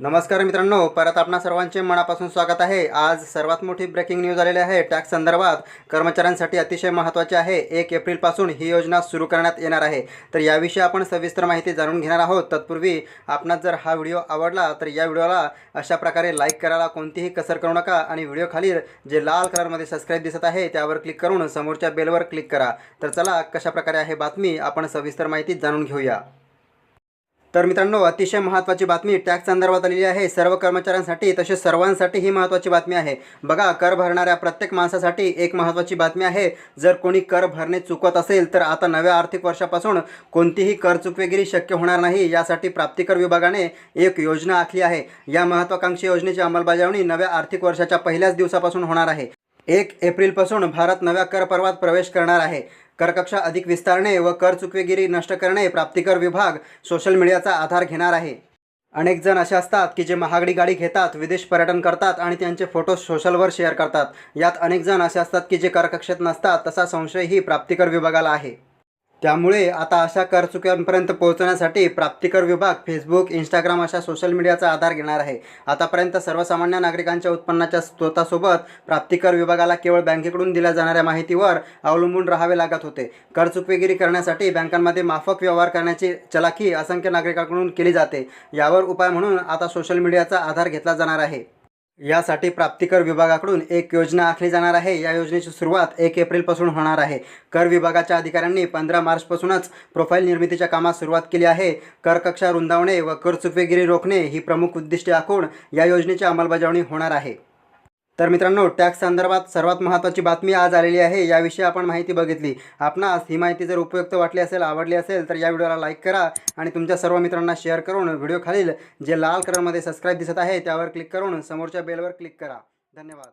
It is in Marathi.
नमस्कार मित्रांनो परत आपणा सर्वांचे मनापासून स्वागत आहे. आज सर्वात मोठी ब्रेकिंग न्यूज आलेली आहे. टॅक्स संदर्भात कर्मचाऱ्यांसाठी अतिशय महत्त्वाचे आहे. एक एप्रिलपासून ही योजना सुरू करण्यात येणार आहे. तर याविषयी आपण सविस्तर माहिती जाणून घेणार आहोत. तत्पूर्वी आपणास जर हा व्हिडिओ आवडला तर या व्हिडिओला अशा प्रकारे लाईक करायला कोणतीही कसर करू नका आणि व्हिडिओ खाली जे लाल कलरमध्ये सबस्क्राईब दिसत आहे त्यावर क्लिक करून समोरच्या बेलवर क्लिक करा. तर चला कशाप्रकारे आहे बातमी आपण सविस्तर माहिती जाणून घेऊया. तर मित्रांनो अतिशय महत्त्वाची बातमी टॅक्स संदर्भात आलेली आहे. सर्व कर्मचाऱ्यांसाठी तसेच सर्वांसाठी ही महत्त्वाची बातमी आहे. बघा कर भरणाऱ्या प्रत्येक माणसासाठी एक महत्त्वाची बातमी आहे. जर कोणी कर भरणे चुकत असेल तर आता नव्या आर्थिक वर्षापासून कोणतीही कर चुकवेगिरी शक्य होणार नाही. यासाठी प्राप्तिकर विभागाने एक योजना आखली आहे. या महत्त्वाकांक्षी योजनेची अंमलबजावणी नव्या आर्थिक वर्षाच्या पहिल्याच दिवसापासून होणार आहे. एक एप्रिलपासून भारत नव्या कर पर्वात प्रवेश करणार आहे. करकक्षा अधिक विस्तारणे व कर चुकवेगिरी नष्ट करणे प्राप्तिकर विभाग सोशल मीडियाचा आधार घेणार आहे. अनेक जण असे असतात की जे महागडी गाडी घेतात विदेश पर्यटन करतात आणि त्यांचे फोटो सोशलवर शेअर करतात. यात अनेक जण असे असतात की जे करकक्षेत नसतात तसा संशयही प्राप्तिकर विभागाला आहे. त्यामुळे आता अशा कर चुक्यांपर्यंत पोहोचण्यासाठी प्राप्तिकर विभाग फेसबुक इंस्टाग्राम अशा सोशल मीडियाचा आधार घेणार आहे. आतापर्यंत सर्वसामान्य नागरिकांच्या उत्पन्नाच्या स्रोतासोबत प्राप्तिकर विभागाला केवळ बँकेकडून दिल्या जाणाऱ्या माहितीवर अवलंबून राहावे लागत होते. कर चुकवेगिरी करण्यासाठी बँकांमध्ये माफक व्यवहार करण्याची चलाखी असंख्य नागरिकांकडून केली जाते. यावर उपाय म्हणून आता सोशल मीडियाचा आधार घेतला जाणार आहे. यासाठी प्राप्तिकर विभागाकडून एक योजना आखली जाणार आहे. या योजनेची सुरुवात एक एप्रिलपासून होणार आहे. कर विभागाच्या अधिकाऱ्यांनी पंधरा मार्चपासूनच प्रोफाईल निर्मितीच्या कामास सुरुवात केली आहे. कर कक्षा रुंदावणे व कर चुकवेगिरी रोखणे ही प्रमुख उद्दिष्टे आखून या योजनेची अंमलबजावणी होणार आहे. तर मित्रांनो टॅक्स संदर्भात सर्वात महत्त्वाची बातमी आज आलेली आहे. याविषयी आपण माहिती बघितली. आपणास ही माहिती जर उपयुक्त वाटली असेल आवडली असेल तर या व्हिडिओला लाईक करा आणि तुमच्या सर्व मित्रांना शेअर करून व्हिडिओ खालील जे लाल कलरमध्ये सबस्क्राईब दिसत आहे त्यावर क्लिक करून समोरच्या बेलवर क्लिक करा. धन्यवाद.